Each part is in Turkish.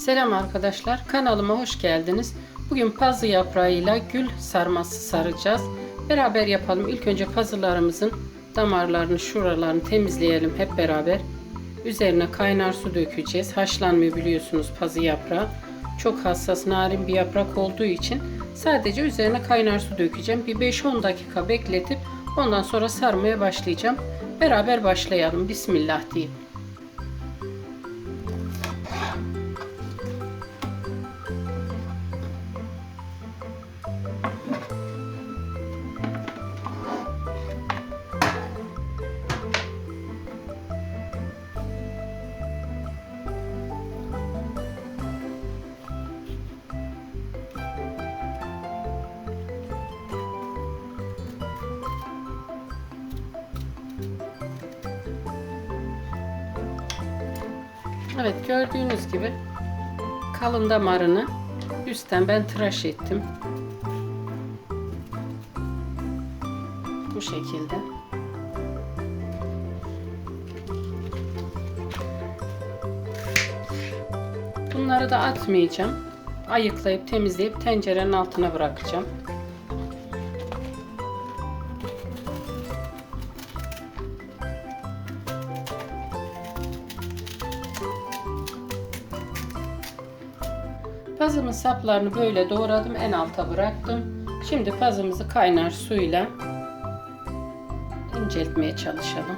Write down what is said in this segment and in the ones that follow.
Selam arkadaşlar, kanalıma hoş geldiniz. Bugün pazı yaprağıyla gül sarması saracağız. Beraber yapalım. İlk önce pazılarımızın damarlarını, şuralarını temizleyelim hep beraber. Üzerine kaynar su dökeceğiz. Haşlanmıyor biliyorsunuz pazı yaprağı. Çok hassas, narin bir yaprak olduğu için sadece üzerine kaynar su dökeceğim. Bir 5-10 dakika bekletip ondan sonra sarmaya başlayacağım. Beraber başlayalım. Bismillah diyeyim. Evet gördüğünüz gibi kalın damarını üstten ben tıraş ettim. Bu şekilde. Bunları da atmayacağım. Ayıklayıp temizleyip tencerenin altına bırakacağım. Pazımın saplarını böyle doğradım. En alta bıraktım. Şimdi pazımızı kaynar suyla inceltmeye çalışalım.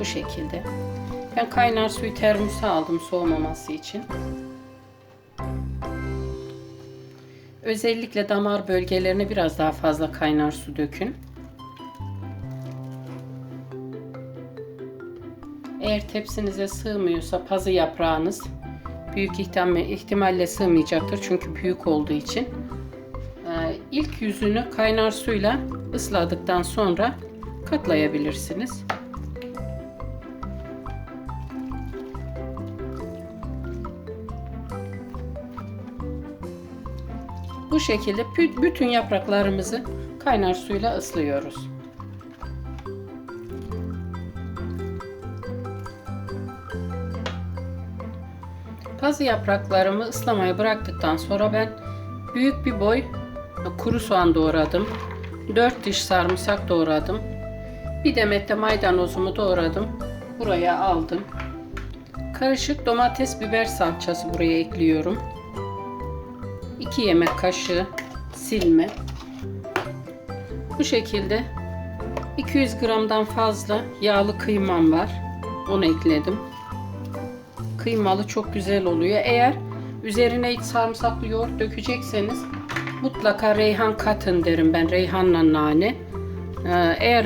Bu şekilde. Ben kaynar suyu termosa aldım soğumaması için. Özellikle damar bölgelerine biraz daha fazla kaynar su dökün. Eğer tepsinize sığmıyorsa pazı yaprağınız büyük ihtimalle, sığmayacaktır çünkü büyük olduğu için. Ee, ilk yüzünü kaynar suyla ısladıktan sonra katlayabilirsiniz. Bu şekilde bütün yapraklarımızı kaynar suyla ıslıyoruz. Pazı yapraklarımı ıslamaya bıraktıktan sonra ben büyük bir boy kuru soğan doğradım. 4 diş sarımsak doğradım. Bir demet de maydanozumu doğradım. Buraya aldım. Karışık domates biber salçası buraya ekliyorum. 2 yemek kaşığı silme. Bu şekilde 200 gramdan fazla yağlı kıymam var. Onu ekledim kıymalı çok güzel oluyor. Eğer üzerine hiç sarımsaklı yoğurt dökecekseniz mutlaka reyhan katın derim ben. Reyhanla nane. Ee, eğer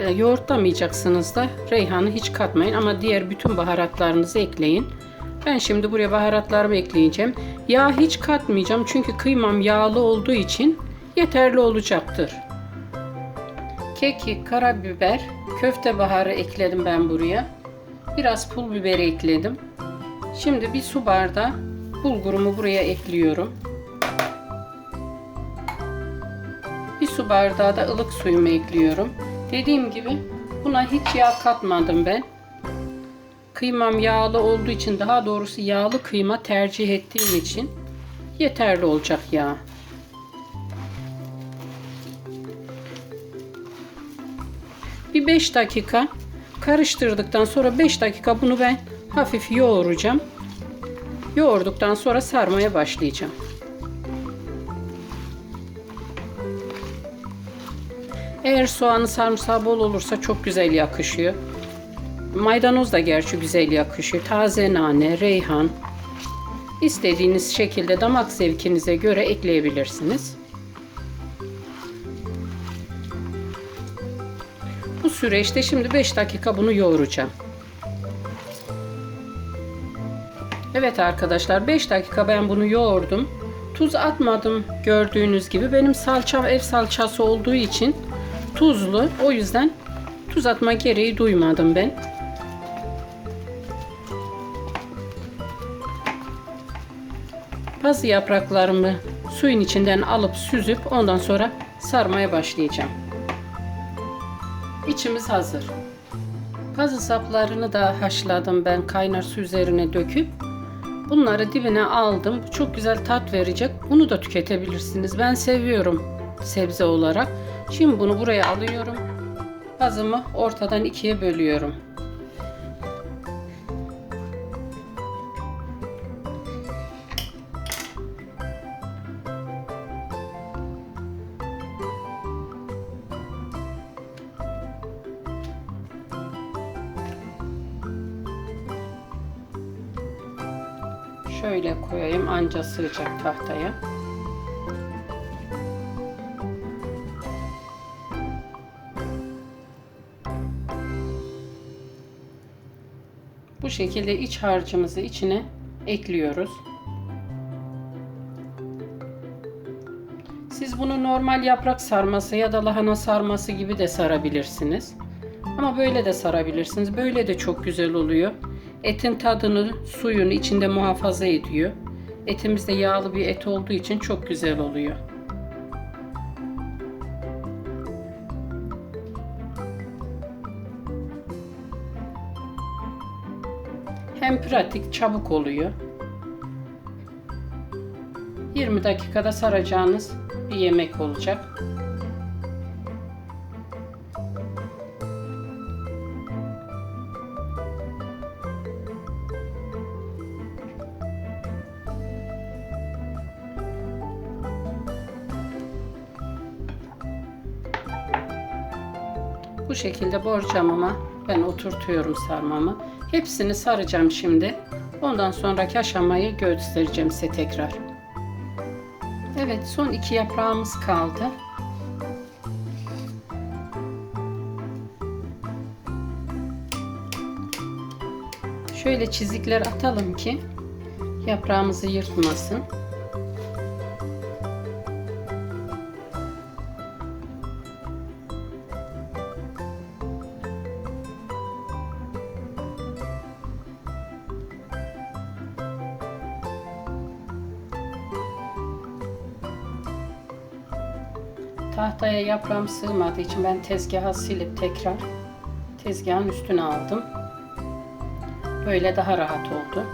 e, yoğurtlamayacaksınız da reyhanı hiç katmayın ama diğer bütün baharatlarınızı ekleyin. Ben şimdi buraya baharatlarımı ekleyeceğim. Yağ hiç katmayacağım çünkü kıymam yağlı olduğu için yeterli olacaktır. Kekik, karabiber, köfte baharı ekledim ben buraya. Biraz pul biber ekledim. Şimdi bir su bardağı bulgurumu buraya ekliyorum. Bir su bardağı da ılık suyumu ekliyorum. Dediğim gibi buna hiç yağ katmadım ben. Kıymam yağlı olduğu için daha doğrusu yağlı kıyma tercih ettiğim için yeterli olacak yağ. Bir 5 dakika karıştırdıktan sonra 5 dakika bunu ben hafif yoğuracağım. Yoğurduktan sonra sarmaya başlayacağım. Eğer soğanı sarımsağı bol olursa çok güzel yakışıyor. Maydanoz da gerçi güzel yakışıyor. Taze nane, reyhan. İstediğiniz şekilde damak zevkinize göre ekleyebilirsiniz. Bu süreçte şimdi 5 dakika bunu yoğuracağım. Evet arkadaşlar 5 dakika ben bunu yoğurdum. Tuz atmadım gördüğünüz gibi. Benim salçam ev salçası olduğu için tuzlu. O yüzden tuz atma gereği duymadım ben. Pazı yapraklarımı suyun içinden alıp süzüp ondan sonra sarmaya başlayacağım. İçimiz hazır. Pazı saplarını da haşladım ben kaynar su üzerine döküp Bunları dibine aldım. Çok güzel tat verecek. Bunu da tüketebilirsiniz. Ben seviyorum sebze olarak. Şimdi bunu buraya alıyorum. Pazımı ortadan ikiye bölüyorum. Şöyle koyayım anca sığacak tahtaya. Bu şekilde iç harcımızı içine ekliyoruz. Siz bunu normal yaprak sarması ya da lahana sarması gibi de sarabilirsiniz. Ama böyle de sarabilirsiniz. Böyle de çok güzel oluyor. Etin tadını, suyunu içinde muhafaza ediyor. Etimiz de yağlı bir et olduğu için çok güzel oluyor. Hem pratik, çabuk oluyor. 20 dakikada saracağınız bir yemek olacak. Şekilde borcamıma ben oturtuyorum sarmamı. Hepsini saracağım şimdi. Ondan sonraki aşamayı göstereceğim size tekrar. Evet son iki yaprağımız kaldı. Şöyle çizikler atalım ki yaprağımızı yırtmasın. Tahtaya yaprağım sığmadığı için ben tezgaha silip tekrar tezgahın üstüne aldım. Böyle daha rahat oldu.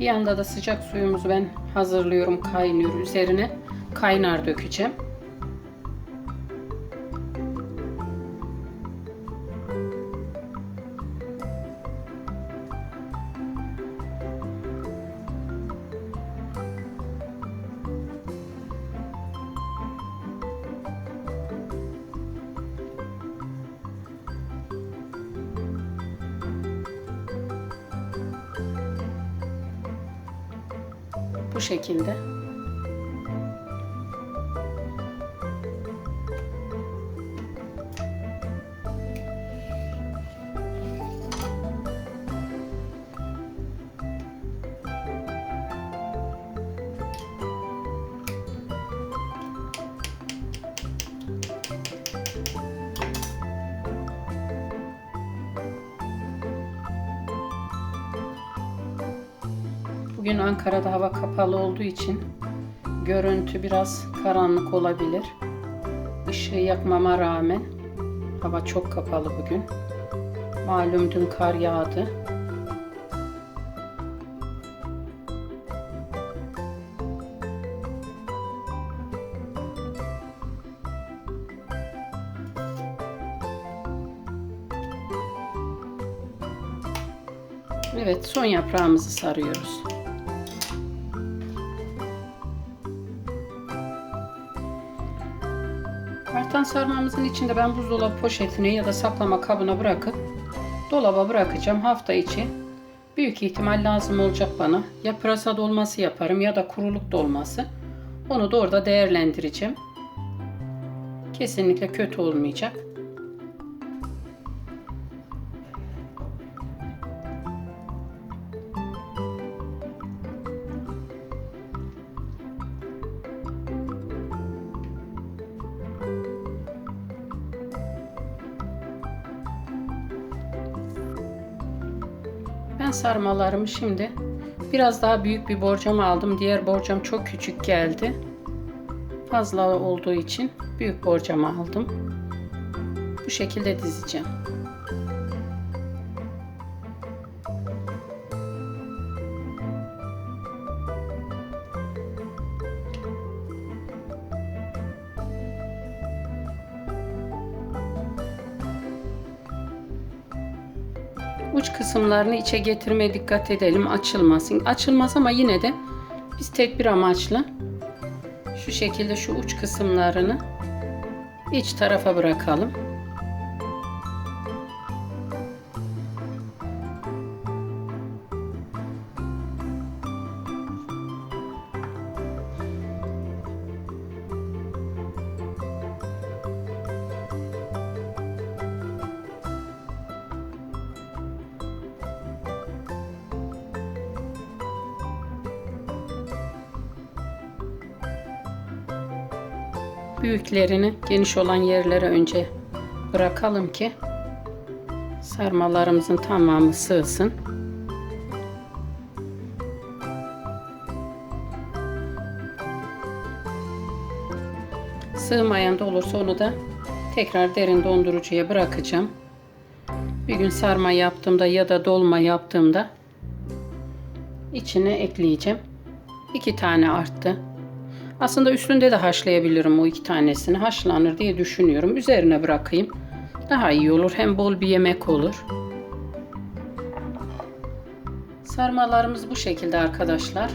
Bir yanda da sıcak suyumuzu ben hazırlıyorum kaynıyor üzerine kaynar dökeceğim. Bu şekilde. Bugün Ankara'da hava kapalı olduğu için görüntü biraz karanlık olabilir. Işığı yakmama rağmen hava çok kapalı bugün. Malum dün kar yağdı. Evet, son yaprağımızı sarıyoruz. Artan sarmamızın içinde ben buzdolabı poşetine ya da saklama kabına bırakıp dolaba bırakacağım hafta içi. Büyük ihtimal lazım olacak bana. Ya pırasa dolması yaparım ya da kuruluk dolması. Onu da orada değerlendireceğim. Kesinlikle kötü olmayacak. Sarmalarımı şimdi biraz daha büyük bir borcama aldım. Diğer borcam çok küçük geldi. Fazla olduğu için büyük borcama aldım. Bu şekilde dizeceğim. Kısımlarını içe getirmeye dikkat edelim. Açılmasın. Açılmaz ama yine de biz tedbir amaçlı şu şekilde şu uç kısımlarını iç tarafa bırakalım. Büyüklerini geniş olan yerlere önce bırakalım ki sarmalarımızın tamamı sığsın. Sığmayan da olursa onu da tekrar derin dondurucuya bırakacağım. Bir gün sarma yaptığımda ya da dolma yaptığımda içine ekleyeceğim. İki tane arttı. Aslında üstünde de haşlayabilirim o iki tanesini. Haşlanır diye düşünüyorum. Üzerine bırakayım. Daha iyi olur. Hem bol bir yemek olur. Sarmalarımız bu şekilde arkadaşlar.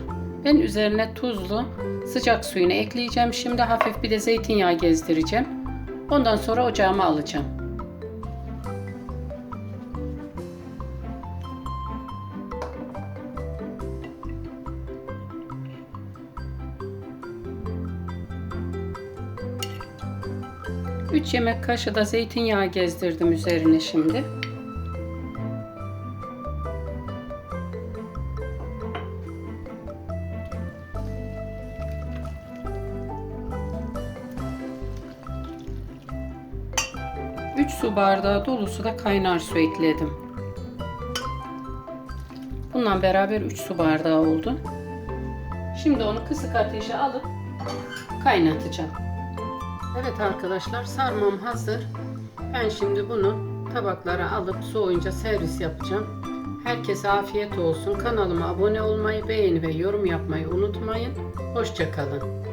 Ben üzerine tuzlu sıcak suyunu ekleyeceğim. Şimdi hafif bir de zeytinyağı gezdireceğim. Ondan sonra ocağıma alacağım. Üç yemek kaşığı da zeytinyağı gezdirdim üzerine şimdi. Üç su bardağı dolusu da kaynar su ekledim. Bununla beraber 3 su bardağı oldu. Şimdi onu kısık ateşe alıp kaynatacağım. Evet arkadaşlar sarmam hazır. Ben şimdi bunu tabaklara alıp soğuyunca servis yapacağım. Herkese afiyet olsun. Kanalıma abone olmayı, beğeni ve yorum yapmayı unutmayın. Hoşçakalın.